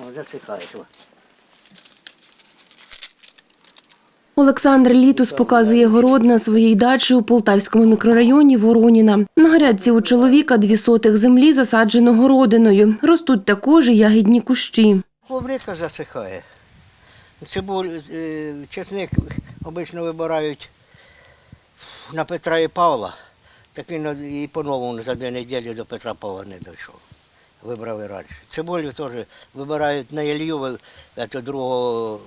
О. Олександр Літус показує город на своїй дачі у Полтавському мікрорайоні Вороніна. На грядці у чоловіка дві сотих землі засаджено городиною. Ростуть також і ягідні кущі. Клубничка засихає. Цибуль, е, чесник обично вибирають на Петра і Павла. Так він і по-новому за дві неділі до Петра Павла не дійшов. Вибрали раніше. Цибулю теж вибирають на Ілью 2 е,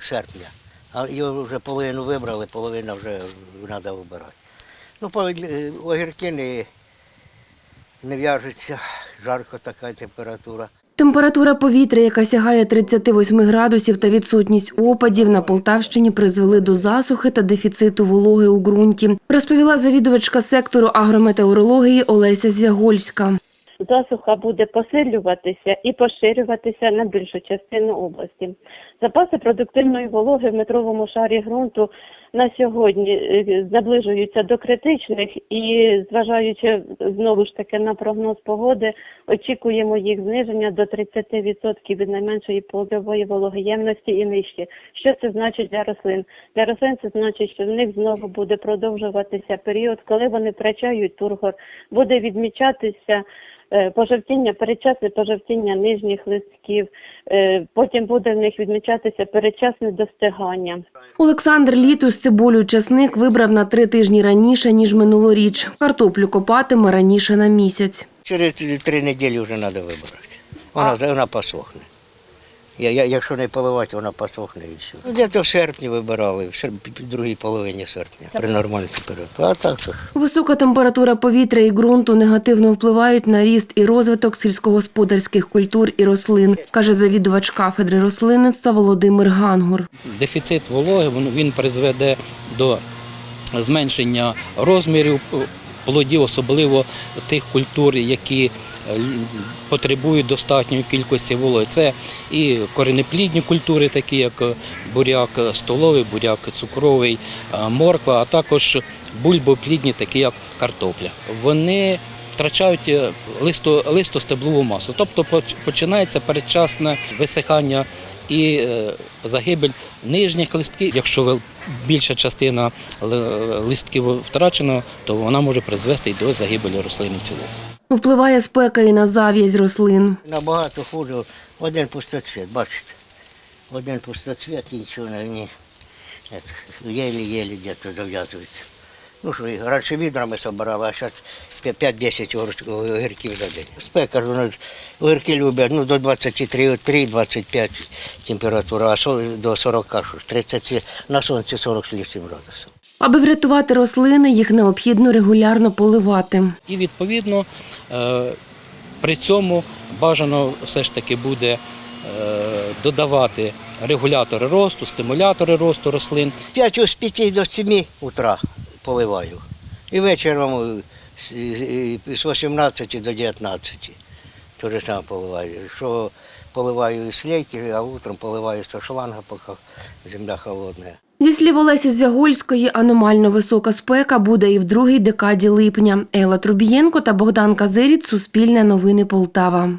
серпня. А його вже половину вибрали, половина вже треба вибирати. Ну, е, огірки не, не в'яжуться, жарко така температура. Температура повітря, яка сягає 38 градусів та відсутність опадів на Полтавщині призвели до засухи та дефіциту вологи у ґрунті, розповіла завідувачка сектору агрометеорології Олеся Звягольська. Засуха буде посилюватися і поширюватися на більшу частину області. Запаси продуктивної вологи в метровому шарі ґрунту на сьогодні е, наближуються до критичних і, зважаючи знову ж таки на прогноз погоди, очікуємо їх зниження до 30% від найменшої польової вологоємності і нижче. Що це значить для рослин? Для рослин це значить, що в них знову буде продовжуватися період, коли вони втрачають тургор, буде відмічатися пожовтіння, передчасне пожовтіння нижніх листків, е, потім буде в них відмічатися передчасне достигання. Олександр Літус цибулю часник вибрав на три тижні раніше, ніж минулоріч. Картоплю копатиме раніше на місяць. Через три неділі вже треба вибрати. Вона, вона посохне. Я, я, якщо не поливати, вона посохне і все. Ну, Десь в серпні вибирали, в серп- другій половині серпня, при нормальній температурі. А так що ж. Висока температура повітря і ґрунту негативно впливають на ріст і розвиток сільськогосподарських культур і рослин, каже завідувач кафедри рослинництва Володимир Гангур. дефіцит вологи він- він призведе до зменшення розмірів плодів, особливо тих культур, які е, потребують достатньої кількості вологи. Це і коренеплідні культури, такі як е, буряк столовий, буряк цукровий, е, морква, а також бульбоплідні, такі як картопля. Вони втрачають е, листо, листостеблову масу, тобто починається передчасне висихання і е, загибель нижніх листків. Якщо більша частина листків втрачена, то вона може призвести і до загибелі рослини в цілому. Впливає спека і на зав'язь рослин. Набагато хуже один пустоцвіт, бачите. Один пустоцвіт і нічого не ні. Єлі-єлі десь зав'язується. Ну що, раніше відрами збирали, а зараз 5-10 огір- огірків за день. Спека ж огірки люблять ну, до 23-25 температура, а до 40, що ж, 30, на сонці 40 з лишнім градусів. Аби врятувати рослини, їх необхідно регулярно поливати. І відповідно е, при цьому бажано все ж таки буде е, додавати регулятори росту, стимулятори росту рослин. 5 з 5 до 7 утра поливаю. І вечором з- з з 18 до 19. Те саме поливаю. Що поливаю із слейки, а утром поливаю з шланга, поки земля холодна. Зі слів Олесі Звягольської, аномально висока спека буде і в другій декаді липня. Елла Трубієнко та Богдан Казиріць, Суспільне новини Полтава.